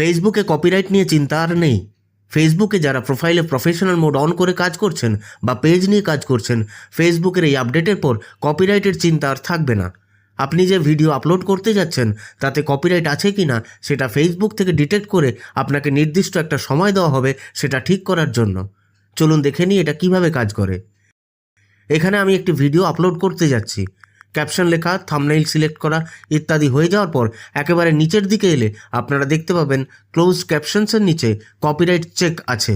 ফেসবুকে কপিরাইট নিয়ে চিন্তা আর নেই। ফেসবুকে যারা প্রোফাইলে প্রফেশনাল মোড অন করে কাজ করছেন বা পেজ নিয়ে কাজ করছেন ফেসবুকের এই আপডেটের পর কপিরাইটের চিন্তা আর থাকবে না। আপনি যে ভিডিও আপলোড করতে যাচ্ছেন, তাতে কপিরাইট আছে কি না, সেটা ফেসবুক থেকে ডিটেক্ট করে আপনাকে নির্দিষ্ট একটা সময় দেওয়া হবে সেটা ঠিক করার জন্য। চলুন দেখে নিই এটা কীভাবে কাজ করে। এখানে আমি একটি ভিডিও আপলোড করতে যাচ্ছি। ক্যাপশন লেখা থামনেইল সিলেক্ট করা ইত্যাদি হয়ে যাওয়ার পর একেবারে নিচের দিকে এলে আপনারা দেখতে পাবেন ক্লোজ ক্যাপশনসের নিচে কপিরাইট চেক আছে।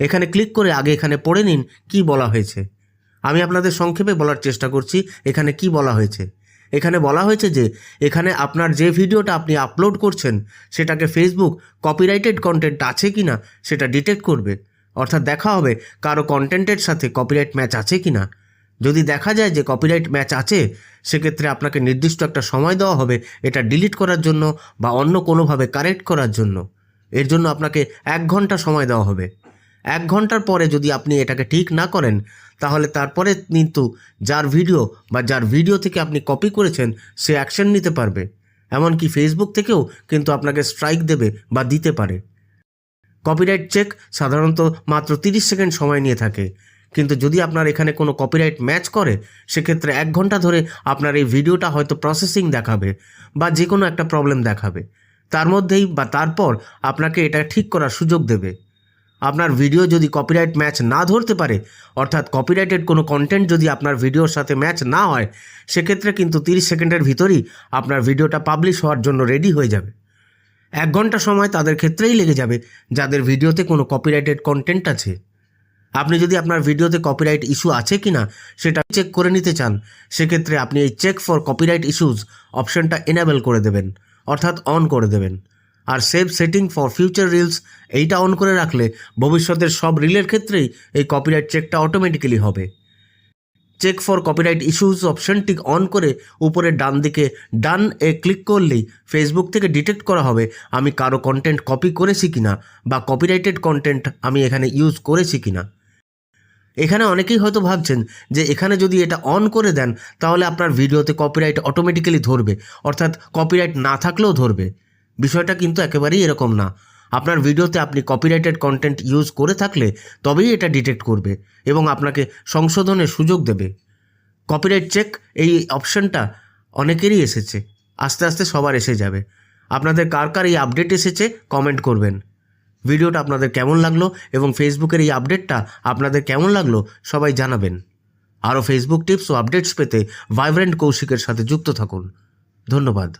এখানে ক্লিক করে আগে এখানে পড়ে নিন কি বলা হয়েছে। আমি আপনাদের সংক্ষেপে বলার চেষ্টা করছি, এখানে কি বলা হয়েছে। এখানে বলা হয়েছে যে, এখানে আপনার যে ভিডিওটা আপনি আপলোড করছেন, সেটাকে ফেসবুক কপিরাইটেড কন্টেন্ট আছে কি না সেটা ডিটেক্ট করবে। অর্থাৎ দেখা হবে কারও কন্টেন্টের সাথে কপিরাইট ম্যাচ আছে কি না যদি দেখা যায় যে কপিরাইট ম্যাচ আছে, সেক্ষেত্রে আপনাকে নির্দিষ্ট একটা সময় দেওয়া হবে এটা ডিলিট করার জন্য বা অন্য কোনোভাবে কারেক্ট করার জন্য। এর জন্য আপনাকে এক ঘণ্টা সময় দেওয়া হবে। এক ঘণ্টার পরে যদি আপনি এটাকে ঠিক না করেন, তাহলে তারপরে কিন্তু যার ভিডিও বা যার ভিডিও থেকে আপনি কপি করেছেন, সে অ্যাকশন নিতে পারবে। এমনকি ফেসবুক থেকেও কিন্তু আপনাকে স্ট্রাইক দেবে বা দিতে পারে। কপিরাইট চেক সাধারণত মাত্র তিরিশ সেকেন্ড সময় নিয়ে থাকে। কিন্তু যদি আপনার এখানে কোনো কপিরাইট ম্যাচ করে, সেক্ষেত্রে এক ঘণ্টা ধরে আপনার এই ভিডিওটা হয়তো প্রসেসিং দেখাবে বা যে কোনো একটা প্রবলেম দেখাবে। তার মধ্যেই বা তারপর আপনাকে এটা ঠিক করার সুযোগ দেবে। আপনার ভিডিও যদি কপিরাইট ম্যাচ না ধরতে পারে, অর্থাৎ কপিরাইটেড কোনো কন্টেন্ট যদি আপনার ভিডিওর সাথে ম্যাচ না হয়, সেক্ষেত্রে কিন্তু তিরিশ সেকেন্ডের ভিতরই আপনার ভিডিওটা পাবলিশ হওয়ার জন্য রেডি হয়ে যাবে। এক ঘণ্টা সময় তাদের ক্ষেত্রেই লেগে যাবে, যাদের ভিডিওতে কোনো কপিরাইটেড কন্টেন্ট আছে। আপনি যদি আপনার ভিডিওতে কপিরাইট ইস্যু আছে কি না সেটা চেক করে নিতে চান, সেক্ষেত্রে আপনি এই চেক ফর কপিরাইট ইস্যুস অপশনটা এনেবল করে দেবেন, অর্থাৎ অন করে দেবেন। আর save setting for future reels এইটা অন করে রাখলে ভবিষ্যতের সব রিলের ক্ষেত্রেই এই কপিরাইট চেকটা অটোমেটিক্যালি হবে। চেক ফর কপিরাইট ইস্যুস অপশনটি অন করে উপরে ডান দিকে ডান এ ক্লিক করলেই ফেসবুক থেকে ডিটেক্ট করা হবে, আমি কারও কন্টেন্ট কপি করেছি কিনা, বা কপিরাইটেড কন্টেন্ট আমি এখানে ইউজ করেছি কিনা। এখানে অনেকেই হয়তো ভাবছেন যে এখানে যদি এটা অন করে দেন, তাহলে আপনার ভিডিওতে কপিরাইট অটোমেটিক্যালি ধরবে। অর্থাৎ কপিরাইট না থাকলেও ধরবে। বিষয়টা কিন্তু একেবারেই এরকম না। আপনার ভিডিওতে আপনি কপিরাইটেড কন্টেন্ট ইউজ করে থাকলে তবেই এটা ডিটেক্ট করবে এবং আপনাকে সংশোধনের সুযোগ দেবে। কপিরাইট চেক এই অপশনটা অনেকেরই এসেছে। আস্তে আস্তে সবার এসে যাবে। আপনাদের কার কার এই আপডেট এসেছে কমেন্ট করবেন। ভিডিওটা আপনাদের কেমন লাগল এবং ফেসবুকের এই আপডেটটা আপনাদের কেমন লাগল সবাই জানাবেন। আরও ফেসবুক টিপস ও আপডেটস পেতে ভাইব্রেন্ট কৌশিকের সাথে যুক্ত থাকুন। ধন্যবাদ।